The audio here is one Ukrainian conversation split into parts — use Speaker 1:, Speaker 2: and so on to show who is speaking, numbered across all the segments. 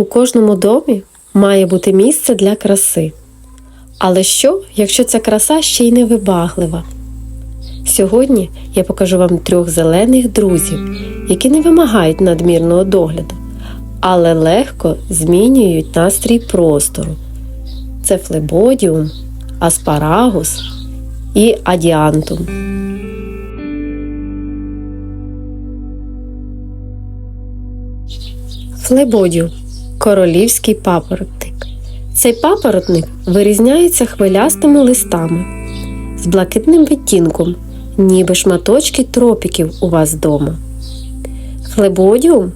Speaker 1: У кожному домі має бути місце для краси. Але що, якщо ця краса ще й невибаглива? Сьогодні я покажу вам трьох зелених друзів, які не вимагають надмірного догляду, але легко змінюють настрій простору. Це флебодіум, аспарагус і адіантум. Флебодіум королівський папоротник. Цей папоротник вирізняється хвилястими листами з блакитним відтінком, ніби шматочки тропіків у вас вдома. Флебодіум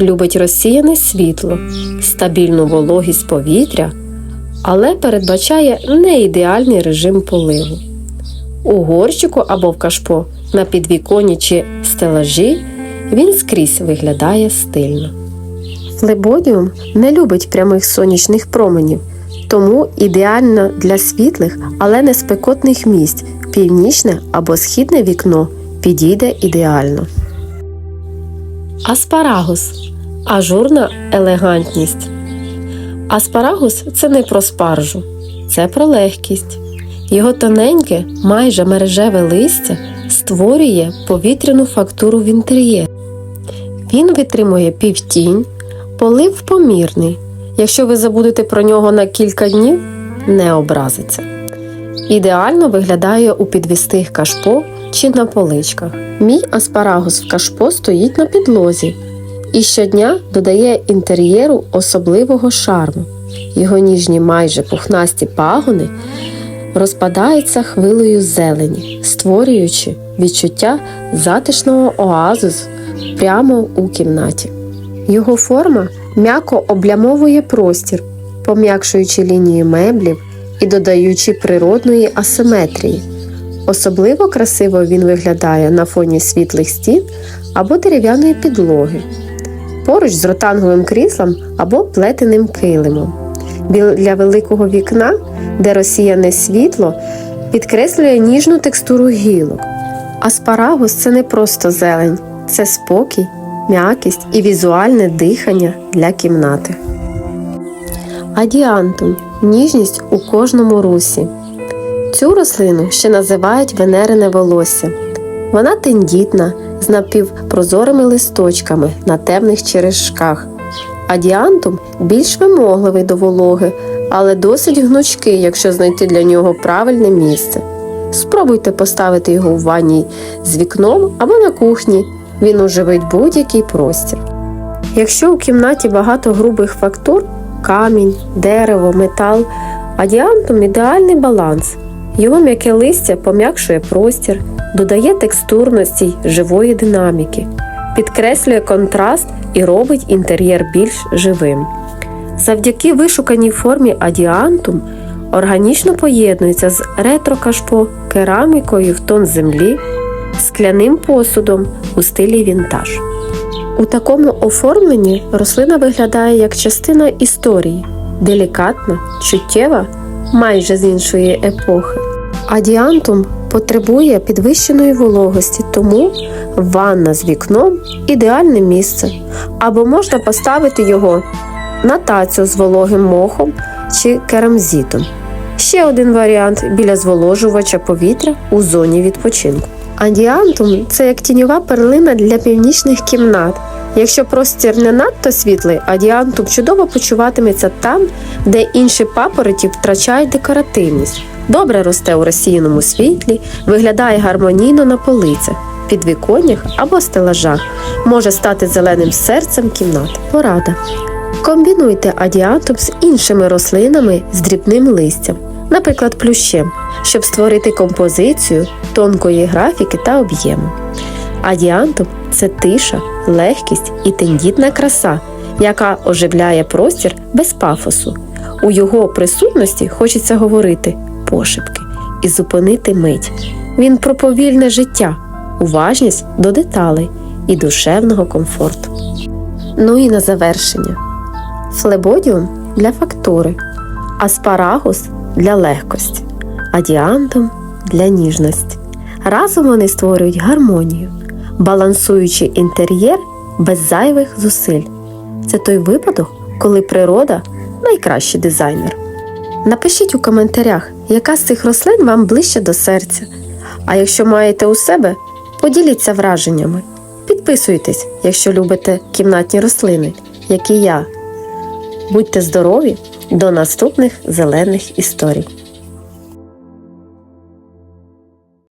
Speaker 1: любить розсіяне світло, стабільну вологість повітря, але передбачає не ідеальний режим поливу. У горщику або в кашпо на підвіконі чи стелажі він скрізь виглядає стильно. Флебодіум не любить прямих сонячних променів, тому ідеально для світлих, але не спекотних місць північне або східне вікно підійде ідеально. Аспарагус ажурна елегантність. Аспарагус це не про спаржу, це про легкість. Його тоненьке, майже мережеве листя створює повітряну фактуру в інтер'єрі. Він витримує півтінь, полив помірний. Якщо ви забудете про нього на кілька днів, не образиться. Ідеально виглядає у підвістих кашпо чи на поличках. Мій аспарагус в кашпо стоїть на підлозі і щодня додає інтер'єру особливого шарму. Його ніжні майже пухнасті пагони розпадаються хвилею зелені, створюючи відчуття затишного оазу прямо у кімнаті. Його форма м'яко облямовує простір, пом'якшуючи лінії меблів і додаючи природної асиметрії. Особливо красиво він виглядає на фоні світлих стін або дерев'яної підлоги, поруч з ротанговим кріслом або плетеним килимом. Біля великого вікна, де розсіяне світло, підкреслює ніжну текстуру гілок. Аспарагус це не просто зелень, це спокій, м'якість і візуальне дихання для кімнати. Адіантум ніжність у кожному русі. Цю рослину ще називають венерине волосся. Вона тендітна, з напівпрозорими листочками на темних черешках. Адіантум більш вимогливий до вологи, але досить гнучкий, якщо знайти для нього правильне місце. Спробуйте поставити його в ванній з вікном або на кухні. Він оживить будь-який простір. Якщо у кімнаті багато грубих фактур камінь, дерево, метал, адіантум ідеальний баланс. Його м'яке листя пом'якшує простір, додає текстурності й живої динаміки, підкреслює контраст і робить інтер'єр більш живим. Завдяки вишуканій формі адіантум органічно поєднується з ретро-кашпо, керамікою в тон землі, скляним посудом у стилі вінтаж. У такому оформленні рослина виглядає як частина історії, делікатна, чуттєва, майже з іншої епохи. Адіантум потребує підвищеної вологості, тому ванна з вікном ідеальне місце, або можна поставити його на тацю з вологим мохом чи керамзітом. Ще один варіант біля зволожувача повітря у зоні відпочинку. Адіантум це як тіньова перлина для північних кімнат. Якщо простір не надто світлий, адіантум чудово почуватиметься там, де інші папороті втрачають декоративність. Добре росте у розсіяному світлі, виглядає гармонійно на полицях, підвіконнях або стелажах, може стати зеленим серцем кімнат. Порада. Комбінуйте адіантум з іншими рослинами з дрібним листям, наприклад, плющем, щоб створити композицію тонкої графіки та об'єму. Адіантум це тиша, легкість і тендітна краса, яка оживляє простір без пафосу. У його присутності хочеться говорити пошепки і зупинити мить. Він про повільне життя, уважність до деталей і душевного комфорту. Ну і на завершення: флебодіум для фактури, аспарагус для легкості, адіантум для ніжності. Разом вони створюють гармонію, балансуючи інтер'єр без зайвих зусиль. Це той випадок, коли природа найкращий дизайнер. Напишіть у коментарях, яка з цих рослин вам ближче до серця. А якщо маєте у себе, поділіться враженнями. Підписуйтесь, якщо любите кімнатні рослини, як і я. Будьте здорові! До наступних зелених історій!